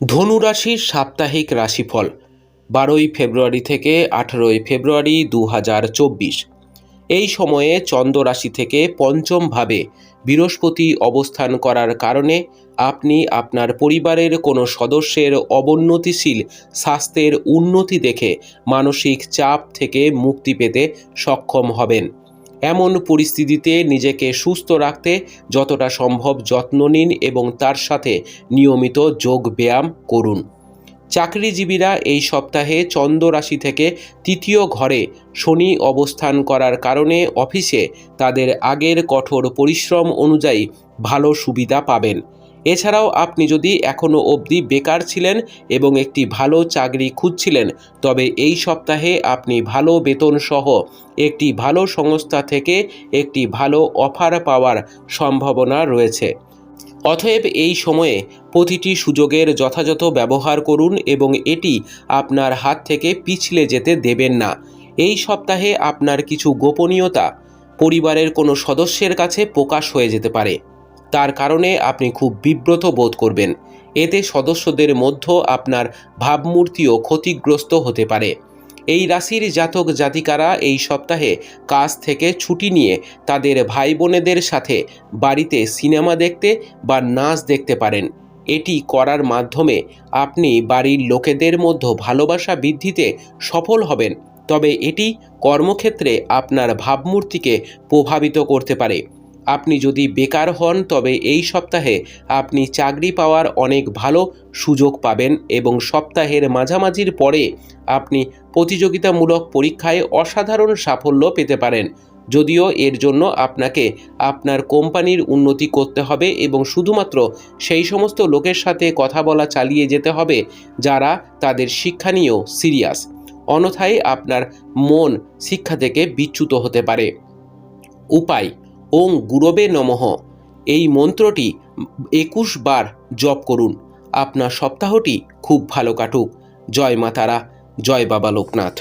ধনুরাশির সাপ্তাহিক রাশিফল, বারোই ফেব্রুয়ারি থেকে আঠেরোই ফেব্রুয়ারি দু হাজার চব্বিশ। এই সময়ে চন্দ্র রাশি থেকে পঞ্চম ভাবে বৃহস্পতি অবস্থান করার কারণে আপনি আপনার পরিবারের কোনো সদস্যের অবনতিশীল স্বাস্থ্যের উন্নতি দেখে মানসিক চাপ থেকে মুক্তি পেতে সক্ষম হবেন। এমন পরিস্থিতিতে নিজেকে সুস্থ রাখতে যতটা সম্ভব যত্ন নিন এবং তার সাথে নিয়মিত যোগ ব্যায়াম করুন। চাকরিজীবীরা এই সপ্তাহে চন্দ্রাশি থেকে তৃতীয় ঘরে শনি অবস্থান করার কারণে অফিসে তাদের আগের কঠোর পরিশ্রম অনুযায়ী ভালো সুবিধা পাবেন। এছাড়াও আপনি যদি এখনও অবধি বেকার ছিলেন এবং একটি ভালো চাকরি খুঁজছিলেন, তবে এই সপ্তাহে আপনি ভালো বেতন সহ একটি ভালো সংস্থা থেকে একটি ভালো অফার পাওয়ার সম্ভাবনা রয়েছে। অতএব এই সময়ে প্রতিটি সুযোগের যথাযথ ব্যবহার করুন এবং এটি আপনার হাত থেকে পিছলে যেতে দেবেন না। এই সপ্তাহে আপনার কিছু গোপনীয়তা পরিবারের কোনো সদস্যের কাছে প্রকাশ হয়ে যেতে পারে। তার কারণে আপনি খুব বিব্রত বোধ করবেন। এতে সদস্যদের মধ্য আপনার ভাবমূর্তিও ক্ষতিগ্রস্ত হতে পারে। এই রাশির জাতক জাতিকারা এই সপ্তাহে কাজ থেকে ছুটি নিয়ে তাদের ভাই বোনেদের সাথে বাড়িতে সিনেমা দেখতে বা নাচ দেখতে পারেন। এটি করার মাধ্যমে আপনি বাড়ির লোকেদের মধ্যে ভালোবাসা বৃদ্ধিতে সফল হবেন। তবে এটি কর্মক্ষেত্রে আপনার ভাবমূর্তিকে প্রভাবিত করতে পারে। আপনি যদি বেকার হন, তবে এই সপ্তাহে আপনি চাকরি পাওয়ার অনেক ভালো সুযোগ পাবেন এবং সপ্তাহের মাঝামাঝির পরে আপনি প্রতিযোগিতামূলক পরীক্ষায় অসাধারণ সাফল্য পেতে পারেন। যদিও এর জন্য আপনাকে আপনার কোম্পানির উন্নতি করতে হবে এবং শুধুমাত্র সেই সমস্ত লোকের সাথে কথা বলা চালিয়ে যেতে হবে যারা তাদের শিক্ষা নিয়েও সিরিয়াস। অন্যথায় আপনার মন শিক্ষা থেকে বিচ্যুত হতে পারে। উপায় ওং গুরবে নমঃ। এই মন্ত্রটি একুশ বার জপ করুন। আপনার সপ্তাহটি খুব ভালো কাটুক। জয় মাতারা জয় বাবা লোকনাথ।